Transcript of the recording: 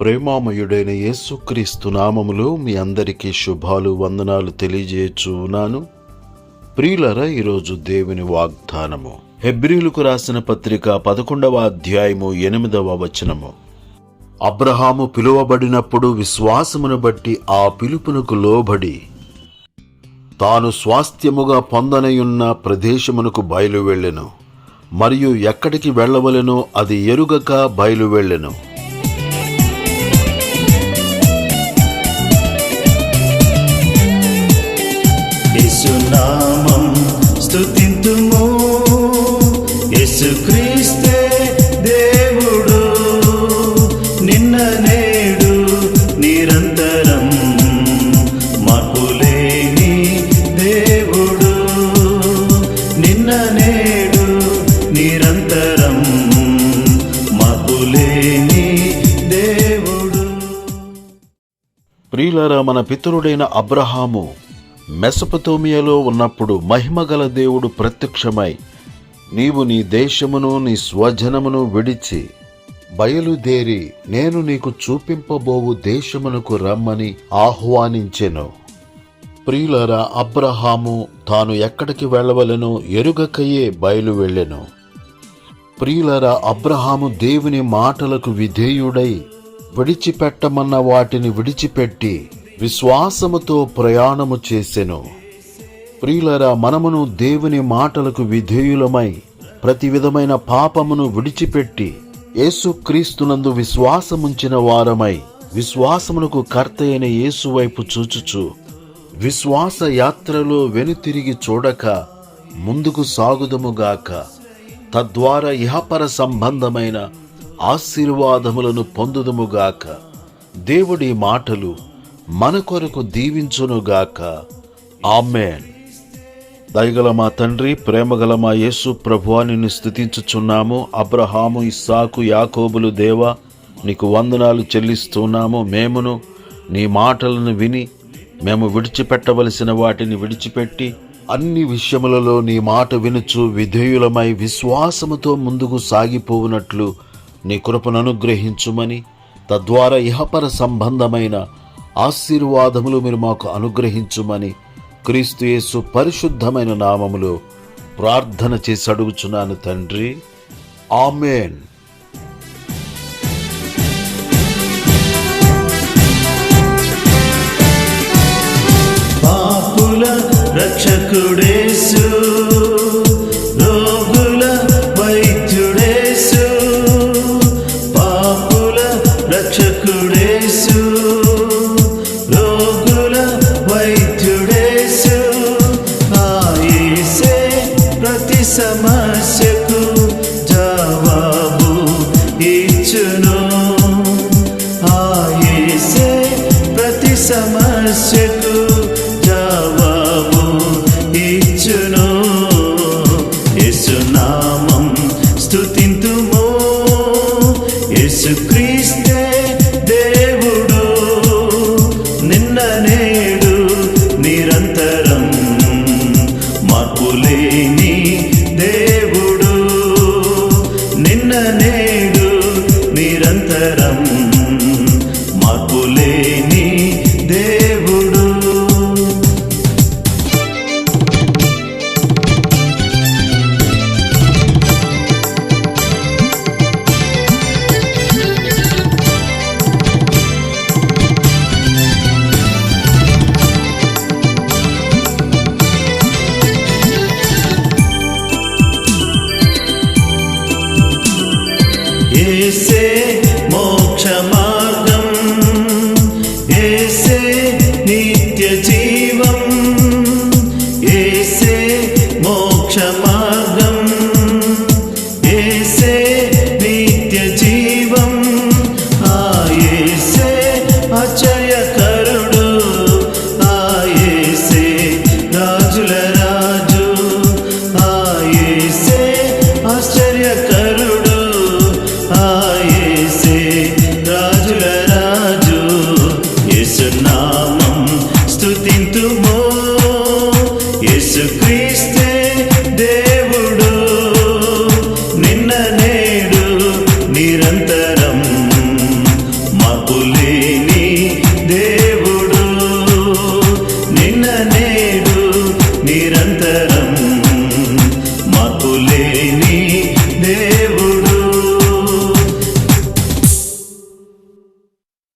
ప్రేమామయుడైన యేసుక్రీస్తు నామములో మీ అందరికీ శుభాలు వందనాలు తెలియజేయచున్నాను. ప్రియులరా ఈరోజు దేవుని వాగ్దానము. హెబ్రిలకు రాసిన పత్రిక పదకొండవ అధ్యాయము ఎనిమిదవ వచనము. అబ్రహాము పిలువబడినప్పుడు విశ్వాసమును బట్టి ఆ పిలుపునకు లోబడి తాను స్వాస్థ్యముగా పొందనయున్న ప్రదేశమునకు బయలు వెళ్ళెను మరియు ఎక్కడికి వెళ్ళవలెనో అది ఎరుగక బయలు యేసునామం స్తుతింతుము. యేసుక్రీస్తే దేవుడు నిన్న నేడు నిరంతరం మార్పులేని దేవుడు నిన్న నేడు నిరంతరం మార్పులేని దేవుడు. ప్రియులరా మన పితరుడైన అబ్రహాము మెసపతోమియాలో ఉన్నప్పుడు మహిమగల దేవుడు ప్రత్యక్షమై నీవు నీ దేశమును నీ స్వజనమును విడిచి బయలుదేరి నేను నీకు చూపింపబోవు దేశమునకు రమ్మని ఆహ్వానించెను. ప్రియులరా అబ్రహాము తాను ఎక్కడికి వెళ్ళవలెనో ఎరుగకయే బయలు వెళ్ళెను ప్రియులరా అబ్రహాము దేవుని మాటలకు విధేయుడై విడిచిపెట్టమన్న వాటిని విడిచిపెట్టి విశ్వాసముతో ప్రయాణము చేసెను. ప్రియులరా మనమును దేవుని మాటలకు విధేయులమై ప్రతి విధమైన పాపమును విడిచిపెట్టి యేసుక్రీస్తునందు విశ్వాసముంచిన వారమై విశ్వాసమునకు కర్త అయిన యేసు వైపు చూచుచు విశ్వాస యాత్రలో వెనుతిరిగి చూడక ముందుకు సాగుదముగాక తద్వారా ఇహపర సంబంధమైన ఆశీర్వాదములను పొందుదముగాక దేవుడి మాటలు మన కొరకు దీవించునుగాక. ఆమెన్. దయగల మా తండ్రి ప్రేమగల మా యేసు ప్రభువా నిన్ను స్థుతించుచున్నాము అబ్రహాము ఇస్సాకు యాకోబులు దేవా నీకు వందనాలు చెల్లిస్తున్నాము. మేమును నీ మాటలను విని మేము విడిచిపెట్టవలసిన వాటిని విడిచిపెట్టి అన్ని విషయములలో నీ మాట వినుచు విధేయులమై విశ్వాసముతో ముందుకు సాగిపోవునట్లు నీ కృపను అనుగ్రహించుమని తద్వారా ఇహపర సంబంధమైన ఆశీర్వాదములు మీరు మాకు అనుగ్రహించుమని క్రీస్తుయేసు పరిశుద్ధమైన నామములో ప్రార్థన చేసి అడుగుచున్నాను తండ్రి. ఆమెన్. రక్షకుడేశు సమస్యకు జవాబు ఇచ్చును. ఆయేసే ప్రతి సమస్యకు జవాబు ఇచ్చును. యేసునామం స్తుతింతుము. యేసుక్రీస్తే దేవుడు. నిన్న నేడు నిరంతరం మార్పులేని accidente.